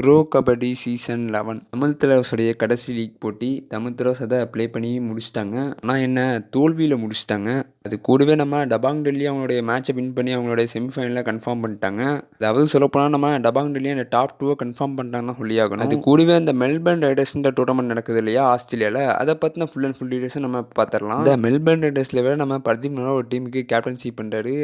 Pro Kabaddi season eleven Tamil தலைவஸுடைய கடைசி league போட்டி தமிழ் தலைவஸ் அதை ப்ளே பண்ணி முடிச்சிட்டாங்க. ஆனால் என்ன தோல்வியில் முடிச்சிட்டாங்க. அது கூடவே நம்ம டபாங் டெல்லி அவங்களுடைய மேட்சை வின் பண்ணி அவங்களுடைய செமிஃபைனலில் கன்ஃபார்ம் பண்ணிட்டாங்க. அதாவது சொல்லப்போனால் நம்ம டபாங் டெல்லி அந்த டாப் டூவை கன்ஃபார்ம் பண்ணிட்டாங்கன்னா சொல்லியாகணும் அது கூடவே அந்த மெல்பர்ன் ரைடர்ஸ் இந்த டோர்னமெண்ட் நடக்குது இல்லையா ஆஸ்திரேலியாவில் அதை பற்றின ஃபுல் அண்ட் ஃபுல் டீடைல்ஸை நம்ம பார்த்துடலாம். இந்த மெல்பர்ன் ரைடர்ஸில் வேறு நம்ம பிரதீப் ஒரு டீமுக்கு கேப்டன்சி பண்ணுறாரு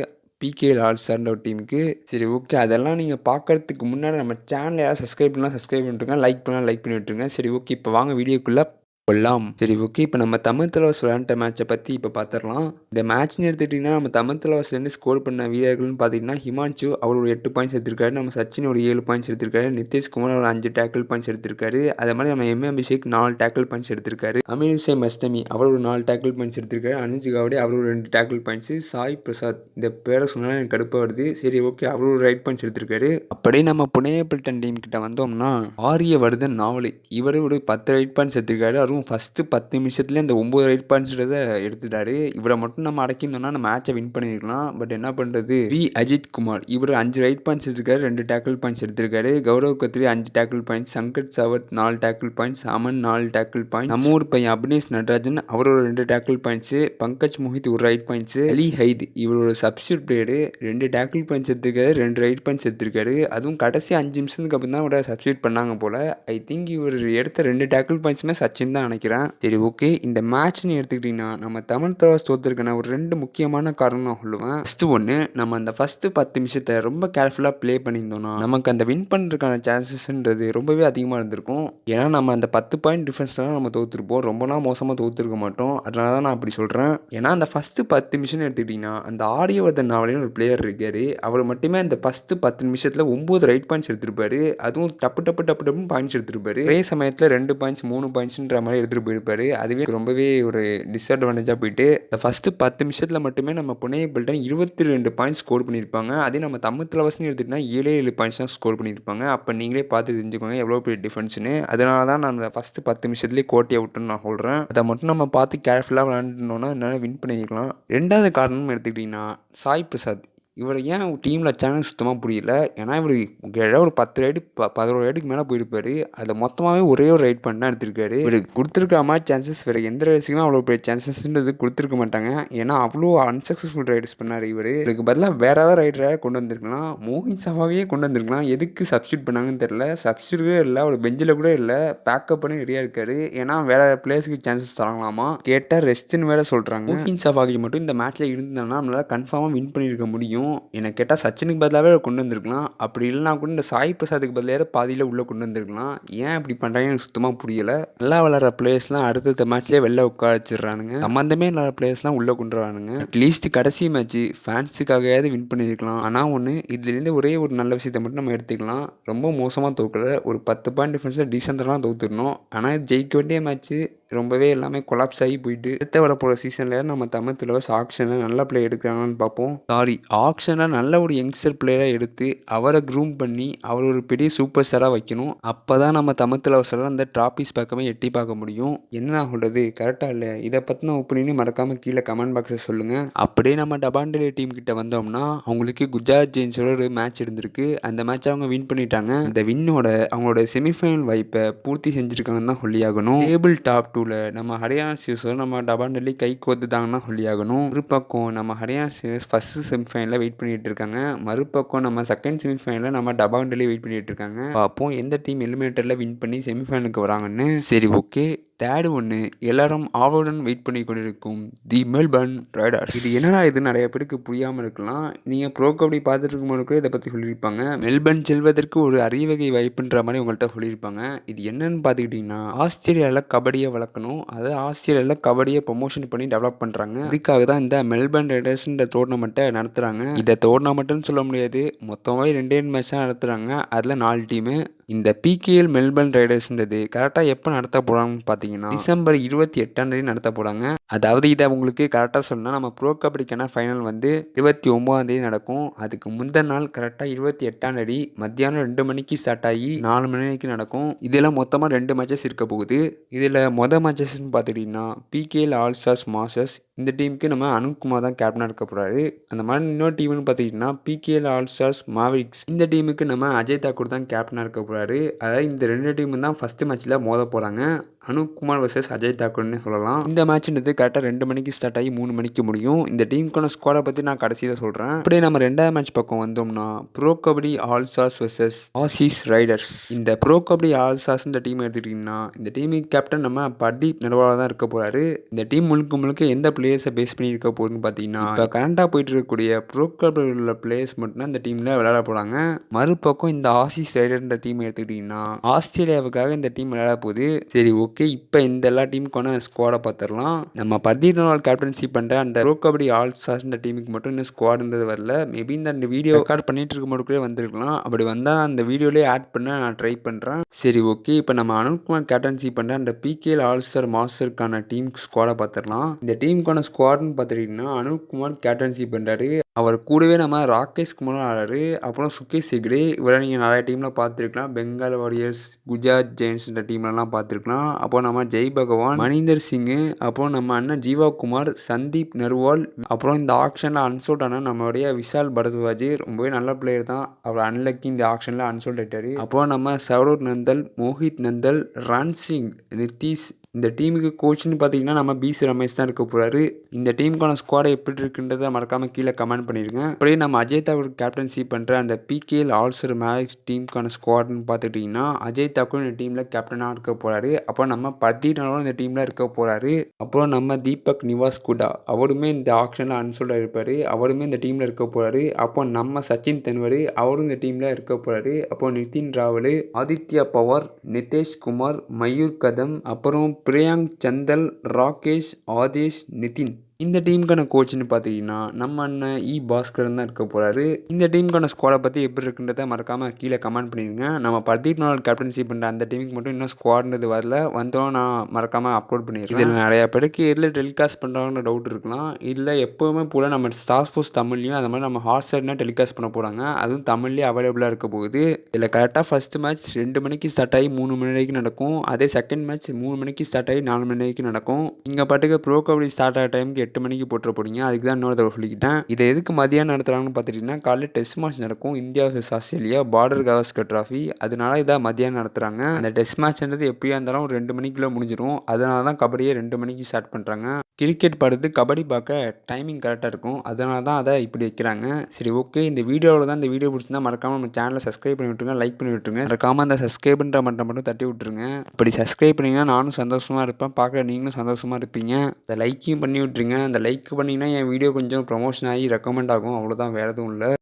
பிகேஎல் சார்ன்ற ஒரு டீமுக்கு சரி ஓகே அதெல்லாம் நீங்கள் பார்க்கறதுக்கு முன்னாடி நம்ம சேனலை யாராவது சப்ஸ்கிரைப் பண்ணலாம் சப்ஸ்கிரைப் பண்ணிட்டுருங்க. லைக் பண்ணால் லைக் பண்ணி விட்டுருங்க சரி ஓகே இப்போ வாங்க வீடியோக்குள்ளே கொல்லாம் சரி ஓகே இப்போ நம்ம தமிழ் தலைவாஸ் விளையாண்ட மேட்சை பற்றி இப்போ பார்த்துடலாம் இந்த மேட்ச்னு எடுத்துக்கிட்டிங்கன்னா நம்ம தமிழ் தலைவாஸ்லேருந்து ஸ்கோர் பண்ண வீரர்கள்னு பார்த்தீங்கன்னா ஹிமான்சு அவர் ஒரு எட்டு பாயிண்ட்ஸ் எடுத்திருக்காரு. நம்ம சச்சின் ஒரு ஏழு பாயிண்ட்ஸ் எடுத்திருக்காரு. நிதிஷ்குமார் ஒரு அஞ்சு டேக்கிள் பாயிண்ட்ஸ் எடுத்திருக்காரு. அதே மாதிரி நம்ம எம் அபிஷேக் நாலு டேக்கிள் பாயிண்ட்ஸ் எடுத்திருக்காரு. அமீர் ஹுசேன் மஸ்தமி அவர் ஒரு நாலு டேக்கிள் பாயிண்ட்ஸ் எடுத்திருக்காரு. அனுஜ் காவடே அவர் ஒரு ரெண்டு டேக்கிள் பாயிண்ட்ஸு சாய் பிரசாத் இந்த பேரை சொன்னால் எனக்கு கடுப்பாக வருது. சரி ஓகே அவர் ஒரு ரைட் பாயிண்ட்ஸ் எடுத்திருக்காரு. அப்படியே நம்ம புனேபிள்டன் டீம் கிட்ட வந்தோம்னா ஆரியவர்தன் நாவலி இவர் ஒரு பத்து ரைட் பாயிண்ட்ஸ் எடுத்திருக்காரு. அதுவும் ஃபஸ்ட்டு பத்து நிமிஷத்துலேயே இந்த ஒம்பது ரைட் பாயிண்ட்ஸ்ன்றதை எடுத்துட்டாரு. இவரை மட்டும் நம்ம அடக்கியிருந்தோம்னா அந்த மேட்சை வின் பண்ணியிருக்கலாம் பட் என்ன பண்ணுறது வி. அஜித் குமார் இவர் அஞ்சு ரைட் பாயிண்ட்ஸ் எடுத்திருக்காரு ரெண்டு டேக்கிள் பாயிண்ட்ஸ் எடுத்திருக்காரு. கௌரவ் கத்ரி அஞ்சு டேக்கிள் பாயிண்ட்ஸ் சங்கர் சாவத் நாலு டேக்கிள் பாயிண்ட்ஸ் அமன் நாலு டேக்கிள் பாயிண்ட் நம்ம ஊர் பையன் அபினேஷ் நடராஜன் அவரோட ரெண்டு டேக்கிள் பாயிண்ட்ஸு பங்கஜ் மோஹித் ஒரு ரைட் பாயிண்ட்ஸு அலி ஹைத் இவரோட சப்ஸ்டியூட் பிளேயரு ரெண்டு டேக்கிள் பாயிண்ட்ஸ் எடுத்திருக்காரு ரெண்டு ரைட் பாயிண்ட்ஸ் எடுத்திருக்காரு. அதுவும் கடைசி அஞ்சு நிமிஷத்துக்கு அப்புறம் தான் அவரை சப்ஸ்டியூட் பண்ணாங்க போல். ஐ திங்க் இவர் எடுத்த ரெண்டு டேக்கிள் பாயிண்ட்ஸுமே சச்சின் தான் நினைக்கிறேன். சரி ஓகே இந்த மேட்ச்னு எடுத்துக்கிட்டிங்கன்னா நம்ம தமிழ் தலவாஸ் தோத்துருக்கான ஒரு ரெண்டு முக்கியமான காரணம் நான் சொல்லுவேன். ஃபஸ்ட்டு ஒன்று நம்ம அந்த ஃபஸ்ட்டு பத்து நிமிஷத்தை ரொம்ப கேர்ஃபுல்லாக ப்ளே பண்ணியிருந்தோம்னா நமக்கு அந்த வின் பண்ணுறதுக்கான சான்சஸ்ன்றது ரொம்பவே அதிகமாக இருந்திருக்கும். ஏன்னா நம்ம அந்த பத்து பாயிண்ட் டிஃபரன்ஸ்லாம் நம்ம தோற்றுருப்போம் ரொம்பலாம் மோசமாக தோற்றுருக்க மாட்டோம். அதனால தான் நான் அப்படி சொல்கிறேன் ஏன்னா அந்த ஃபஸ்ட்டு பத்து நிமிஷம் எடுத்துக்கிட்டிங்கன்னா அந்த ஆரியவர்தன் நாவலின்னு ஒரு பிளேயர் இருக்கார். அவர் மட்டுமே அந்த ஃபஸ்ட்டு பத்து நிமிஷத்தில் ஒம்பது ரைட் பாயிண்ட்ஸ் எடுத்திருப்பாரு. அதுவும் டப்பு டப்பு டப்பு டப்புன்னு பாயிண்ட்ஸ் எடுத்திருப்பாரு. ஒரே சமயத்தில் ரெண்டு பாயிண்ட்ஸ் மூணு பாயிண்ட்ஸ்ன்ற மாதிரி எடுத்துகிட்டு போயிருப்பாரு. அதுவே ரொம்பவே ஒரு டிஸ்அட்வான்டேஜாக போயிட்டு இந்த ஃபஸ்ட்டு பத்து நிமிஷத்தில் மட்டுமே நம்ம புனே பில்டன் இருபத்தி ரெண்டு பாயிண்ட்ஸ் ஸ்கோர் பண்ணியிருப்பாங்க. அதே நம்ம தமிழ் வசதி எடுத்துகிட்டா ஏழே ஏழு பாயிண்ட்ஸ் தான் ஸ்கோர் பண்ணியிருப்பாங்க. அப்போ நீங்களே பார்த்து தெரிஞ்சுக்கோங்க எவ்வளோ பெரிய டிஃபென்ஸ்னு அதனால தான் நான் அந்த ஃபஸ்ட்டு பத்து நிமிஷத்துலேயே கோட்டையை விட்டுன்னு நான் சொல்கிறேன் அதை மட்டும் நம்ம பார்த்து கேர்ஃபுல்லாக விளாண்டுனோன்னா என்னால் வின் பண்ணிக்கலாம் ரெண்டாவது காரணம் எடுத்துக்கிட்டிங்கன்னா சாய் பிரசாத். இவர் ஏன் டீமில் வச்சாங்கன்னு சுத்தமாக புரியல? ஏன்னா இவர் ஏதாவது ஒரு பத்து ரைடு ப பதினோரு ரைடுக்கு மேலே போயிருப்பாரு. அதில் மொத்தமாகவே ஒரே ஒரு ரைட் பண்ண எடுத்திருக்காரு. இவர் கொடுத்துருக்க மாதிரி சான்சஸ் வேறு எந்த ரைட்ஸுக்குமே அவ்வளோ பெரிய சான்சஸ்ன்றது கொடுத்துருக்க மாட்டாங்க. ஏன்னா அவ்வளோ அன்சக்ஸஸ்ஃபுல் ரைட்ஸ் பண்ணார் இவர். இதுக்கு பதிலாக வேறு ஏதாவது ரைடரை கொண்டு வந்திருக்கலாம். மோகின் சவாவே கொண்டு வந்திருக்கலாம். எதுக்கு சப்ஸ்டியூட் பண்ணாங்கன்னு தெரில சப்ஸ்டியூட்டே இல்லை. அவர் பெஞ்சில் கூட இல்லை. பேக்கப் பண்ணி ரெடியாக இருக்காரு. ஏன்னா வேறு பிளேயர்ஸுக்கு சான்சஸ் தரலாமா? கேட்டால் ரெஸ்ட்டுன்னு வேறு சொல்கிறாங்க மோகின் சவாகி மட்டும் இந்த மேட்ச்சில் இருந்தாங்கன்னா நம்மளால் கன்ஃபார்மாக வின் பண்ணியிருக்க முடியும். எனக்கு கேட்டால் சச்சினுக்கு பதிலாகவே கொண்டு வந்திருக்கலாம். அப்படி இல்லைனா கூட இந்த சாய் பிரசாத்துக்கு பதிலாக பாதியில் உள்ளே கொண்டு வந்திருக்கலாம். ஏன் இப்படி பண்ணுறாங்கன்னு எனக்கு சுத்தமாக புரியலை. நல்லா விளாட்ற பிளேயர்ஸ்லாம் அடுத்தடுத்த மேட்ச்லேயே வெளில உட்கார வச்சிடுறானுங்க. சம்மந்தமே இல்லாத பிளேயர்ஸ்லாம் உள்ளே கொண்டு வரானுங்க. அட்லீஸ்ட் கடைசி மேட்ச்சு ஃபேன்ஸுக்காகவே வின் பண்ணியிருக்கலாம். ஆனால் ஒன்று இதுலேருந்து ஒரே ஒரு நல்ல விஷயத்தை மட்டும் நம்ம எடுத்துக்கலாம். ரொம்ப மோசமாக தோக்கல. ஒரு பத்து பாயிண்ட் டிஃபரன்ஸில் டீசெண்டாக தோத்துடணும். ஆனால் ஜெயிக்க வேண்டிய மேட்ச்சு ரொம்பவே எல்லாமே கொலாப்ஸ் ஆகி போயிட்டு அடுத்த வர போகிற சீசனில் நம்ம தமிழ் தலைவர் ஆக்ஷனில் நல்ல பிளே எடுக்கிறாங்கன்னு பார்ப்போம். சாரி ஆப்ஷனாக நல்ல ஒரு யங்ஸ்டர் பிளேயராக எடுத்து அவரை க்ரூம் பண்ணி அவர் ஒரு பெரிய சூப்பர் ஸ்டாராக வைக்கணும். அப்போ தான் நம்ம தமிழ்த்தில் தலைவசரம் அந்த ட்ராபிஸ் பக்கமே எட்டி பார்க்க முடியும். என்ன சொல்கிறது கரெக்டாக இல்லை. இதை பற்றின ஒப்பீனியும் மறக்காமல் கீழே கமெண்ட் பாக்ஸில் சொல்லுங்கள் அப்படியே நம்ம டபாண்டலே டீம் கிட்ட வந்தோம்னா அவங்களுக்கு குஜராத் ஜெயின்ஸோட ஒரு மேட்ச் இருந்திருக்கு. அந்த மேட்ச் அவங்க வின் பண்ணிட்டாங்க. அந்த வின்னோட அவங்களோட செமிஃபைனல் வாய்ப்பை பூர்த்தி செஞ்சுருக்காங்கன்னு தான் சொல்லியாகணும். டேபிள் டாப் டூவில் நம்ம ஹரியானா சிவஸோட நம்ம டபாண்டலி கை கோத்துட்டாங்கன்னா சொல்லியாகணும். ஒரு பக்கம் நம்ம ஹரியானா சிவஸ் ஃபஸ்ட்டு செமிஃபைனலில் வெயிட் பண்ணிட்டு இருக்காங்க மறுபக்கம் நம்ம செகண்ட் செமிஃபைனலில் நம்ம டபாண்டலி வெயிட் பண்ணிட்டு இருக்காங்க பார்ப்போம் எந்த டீம் எலிமினேட்டரில் வின் பண்ணி செமிஃபைனலுக்கு வராங்கன்னு. சரி ஓகே தேர்டு ஒன்று எல்லாரும் ஆவலுடன் வெயிட் பண்ணி கொண்டிருக்கும் தி மெல்பர்ன் ரைடர்ஸ் இது என்னடா இது? நிறைய பேருக்கு புரியாமல் இருக்கலாம். நீங்கள் ப்ரோ கபடி பார்த்துட்டு இருக்கும்போது இதை பற்றி சொல்லியிருப்பாங்க. மெல்பர்ன் செல்வதற்கு ஒரு அரியவகை வாய்ப்புன்ற மாதிரி உங்கள்கிட்ட சொல்லியிருப்பாங்க. இது என்னன்னு பார்த்துக்கிட்டிங்கன்னா ஆஸ்திரேலியாவில் கபடியை வளர்க்கணும். அதை ஆஸ்திரேலியாவில் கபடியை ப்ரொமோஷன் பண்ணி டெவலப் பண்ணுறாங்க இதுக்காக தான் இந்த மெல்பர்ன் ரைடர்ஸ்ன்ற டோர்னமெண்ட்டை நடத்துகிறாங்க இதை மட்டும்னு சொல்ல முடியாது. மொத்தமாகவே ரெண்டே மேட்ச் தான் நடத்துகிறாங்க அதில் நாலு டீமு இந்த பிகேஎல் மெல்பர்ன் ரைடர்ஸ்ன்றது கரெக்டாக எப்போ நடத்த போகிறாங்கன்னு பார்த்தீங்கன்னா டிசம்பர் இருபத்தி எட்டாம் தேதி நடத்த போகிறாங்க அதாவது இதை உங்களுக்கு கரெக்டாக சொன்னால் நம்ம ப்ரோ கபடிக்கான ஃபைனல் வந்து இருபத்தி ஒம்பதாம் தேதி நடக்கும். அதுக்கு முந்தின நாள் கரெக்டாக இருபத்தி எட்டாம் தேதி மத்தியானம் ரெண்டு மணிக்கு ஸ்டார்ட் ஆகி நாலு மணிக்கு நடக்கும். இதில் மொத்தமாக ரெண்டு மேட்சஸ் இருக்க போகுது. இதில் மொதல் மேட்சஸ்ன்னு பார்த்துக்கிட்டிங்கன்னா பிகேஎல் ஆல் ஸ்டார்ஸ் மாஸ்டர்ஸ் இந்த டீமுக்கு நம்ம அனுப்குமார் தான் கேப்டனாக இருக்க போகிறாரு அந்த மாதிரி இன்னொரு டீம்னு பார்த்துக்கிட்டிங்கன்னா பிகேஎல் ஆல் ஸ்டார்ஸ் மாவிக்ஸ் இந்த டீமுக்கு நம்ம அஜய் தாக்கூர் தான் கேப்டனாக இருக்க போகிறாரு போகிறாரு அதாவது இந்த ரெண்டு டீமும் தான் ஃபஸ்ட்டு மேட்ச்சில் மோத போகிறாங்க அனுப்குமார் வர்சஸ் அஜய் தாக்கூர்னு சொல்லலாம். இந்த மேட்ச்ன்றது கரெக்டாக ரெண்டு மணிக்கு ஸ்டார்ட் ஆகி மூணு மணிக்கு முடியும். இந்த டீமுக்கான ஸ்குவாடை பற்றி நான் கடைசியில் சொல்கிறேன் அப்படியே நம்ம ரெண்டாவது மேட்ச் பக்கம் வந்தோம்னா ப்ரோ கபடி ஆல்சாஸ் வர்சஸ் ஆசிஸ் ரைடர்ஸ். இந்த ப்ரோ கபடி ஆல்சாஸ் இந்த டீம் எடுத்துக்கிட்டிங்கன்னா இந்த டீமுக்கு கேப்டன் நம்ம பர்தீப் நர்வாலா தான் இருக்க போகிறாரு இந்த டீம் முழுக்க முழுக்க எந்த பிளேயர்ஸை பேஸ் பண்ணி இருக்க போகுதுன்னு பார்த்தீங்கன்னா இப்போ கரண்டாக போயிட்டு இருக்கக்கூடிய ப்ரோ கபடி உள்ள பிளேயர்ஸ் மட்டும்தான் இந்த டீமில் விளையாட போகிறாங்க மறுபக்கம் இந்த ஆசிஸ் ரைடர்ன்ற டீம் எடுத்துக்கிட்டிங்கன்னா ஆஸ்திரேலியாவுக்காக இந்த டீம் விளையாட போகுது. சரி ஓகே இப்போ இந்த எல்லா டீமுக்கான ஸ்குவாடை பார்த்துடலாம் நம்ம பர்தீப் நாள் கேப்டன்ஷிப் பண்ணுற அந்த ப்ரோ கபடி ஆல் ஸ்டார்ஸ்ன்ற டீமுக்கு மட்டும் இன்னும் ஸ்குவாடுன்றது வரல. மேபி இந்த அந்த வீடியோ ரெக்கார்ட் பண்ணிட்டு இருக்க மட்டும் வந்திருக்கலாம். அப்படி வந்தால் அந்த வீடியோலேயே ஆட் பண்ண நான் ட்ரை பண்ணுறேன் சரி ஓகே இப்போ நம்ம அனுப்குமார் கேப்டன்ஷிப் பண்ணுற அந்த பிகேஎல் ஆல் ஸ்டார் மாஸ்டருக்கான டீம் ஸ்குவாடை பார்த்துடலாம் இந்த டீமுக்கான ஸ்குவாட்னு பார்த்துக்கிட்டிங்கன்னா அனுப்குமார் கேப்டன்ஷிப் பண்ணுறாரு அவர் கூடவே நம்ம ராகேஷ் குமாரும் ஆடுறாரு அப்புறம் சுகேஷ் ஹெக்டே. இவரை நீங்கள் நிறைய டீமில் பார்த்துருக்கலாம். பெங்கால் வாரியர்ஸ் குஜராத் ஜெயின்ஸ்ன்ற டீம்லலாம் பார்த்துருக்கலாம். அப்போ நம்ம ஜெய் பகவான் மணிந்தர் சிங்கு அப்புறம் நம்ம அண்ணன் ஜீவா குமார் சந்தீப் நர்வால். அப்புறம் இந்த ஆக்ஷனில் அன்சோல்ட் ஆனால் நம்மளுடைய விஷால் பரத்வாஜ் ரொம்பவே நல்ல பிளேயர் தான். அவர் அன்லக்கி இந்த ஆக்ஷனில் அன்சோல்ட் ஆகிட்டார் அப்புறம் நம்ம சௌரவ் நந்தல் மோஹித் நந்தல் ரன் சிங் நிதிஷ் இந்த டீமுக்கு கோச்னு பார்த்தீங்கன்னா நம்ம பிசி ரமேஷ் தான் இருக்க போகிறாரு இந்த டீமுக்கான ஸ்குவாடை எப்படி இருக்குன்றதை மறக்காமல் கீழே கமெண்ட் பண்ணிடுங்க அப்படியே நம்ம அஜய் தாக்கூர் கேப்டன்சி பண்ணுற அந்த பிகேஎல் ஆல்சர் மேக்ஸ் டீமுக்கான ஸ்குவாட்னு பார்த்துட்டிங்கன்னா அஜய் தாக்கூர் இந்த டீமில் கேப்டனாக இருக்க போகிறாரு அப்புறம் நம்ம பத்தீனாலும் இந்த டீமில் இருக்க போகிறாரு அப்புறம் நம்ம தீபக் நிவாஸ் குடா அவருமே இந்த ஆக்ஷனில் அன்சோல்டாக இருப்பார். அவருமே இந்த டீமில் இருக்க போகிறாரு அப்போ நம்ம சச்சின் தென்வர் அவரும் இந்த டீமில் இருக்க போகிறாரு அப்போ நிதின் ராவல் ஆதித்யா பவார் நிதேஷ் குமார் மயூர் கதம் அப்புறம் பிரியாங்க் சந்தல் ராகேஷ் ஆதேஷ் நிதின் இந்த டீமுக்கான கோச்னு பார்த்தீங்கன்னா நம்ம அண்ணன் இ பாஸ்கரன் தான் இருக்க போகிறாரு இந்த டீமுக்கான ஸ்குவாடை பற்றி எப்படி இருக்குன்றத மறக்காமல் கீழே கமெண்ட் பண்ணிடுங்க. நம்ம பர்தீப் நாள் கேப்டன்சி பண்ணுற அந்த டீமுக்கு மட்டும் இன்னும் ஸ்குவாட்ன்றது வரல. வந்தோம் நான் மறக்காமல் அப்லோட் பண்ணிடுறேன். இதில் நிறையா பேருக்கு எதில் டெலிகாஸ்ட் பண்ணுறாங்கன்ற டவுட் இருக்கலாம். இல்லை எப்போவுமே போல் நம்ம ஸ்டார் ஸ்போர்ட்ஸ் தமிழ்லையும் அந்த மாதிரி நம்ம ஹாட்ஸ்டார்னா டெலிகாஸ்ட் பண்ண போகிறாங்க அதுவும் தமிழ்லேயே அவைலபிளாக இருக்க போகுது. இதில் கரெக்டாக ஃபஸ்ட்டு மேட்ச் ரெண்டு மணிக்கு ஸ்டார்ட் ஆகி மூணு மணி வரைக்கும் நடக்கும். அதே செகண்ட் மேட்ச் மூணு மணிக்கு ஸ்டார்ட் ஆகி நாலு மணி வரைக்கும் நடக்கும். இங்கே பாட்டுக்கு ப்ரோ கபடி ஸ்டார்ட் ஆகிற டைமுக்கு எட்டு மணிக்கு போட்டுற போறீங்க அதுக்கு தான் இன்னொரு தடவை சொல்லிக்கிட்டேன். இதை எதுக்கு மதியானம் நடத்துகிறாங்கன்னு பார்த்துட்டிங்கன்னா காலையில் டெஸ்ட் மேட்ச் நடக்கும். India versus Australia Border Gavaskar trophy அதனால இதாக மதியானம் நடத்துகிறாங்க அந்த டெஸ்ட் மேட்ச்ன்றது எப்படியா இருந்தாலும் ஒரு ரெண்டு மணிக்குள்ளே முடிஞ்சிடும் அதனால தான் கபடியை ரெண்டு மணிக்கு ஸ்டார்ட் பண்ணுறாங்க கிரிக்கெட் படுத்து கபடி பார்க்க டைமிங் கரெக்டாக இருக்கும். அதனால தான் அதை இப்படி வைக்கிறாங்க. சரி ஓகே இந்த வீடியோவில் தான் இந்த வீடியோ பிடிச்சிருந்தா மறக்காமல் நம்ம சேனலை சப்ஸ்கிரைப் பண்ணி விட்டுருங்க லைக் பண்ணி விட்டுருங்க. மறக்காமல் அந்த சப்ஸ்கிரைப்ன்ற மட்டும் மட்டும் தட்டி விட்டுருங்க. இப்படி சப்ஸ்கிரைப் பண்ணிங்கன்னா நானும் சந்தோஷமாக இருப்பேன். பார்க்குற நீங்களும் சந்தோஷமாக இருப்பீங்க. அந்த லைக்கையும் பண்ணி விட்டுருங்க. அந்த லைக் பண்ணிங்கன்னா என் வீடியோ கொஞ்சம் ப்ரொமோஷன் ஆகி ரெக்கமெண்ட் ஆகும். அவ்வளோதான் வேறு எதுவும் இல்லை.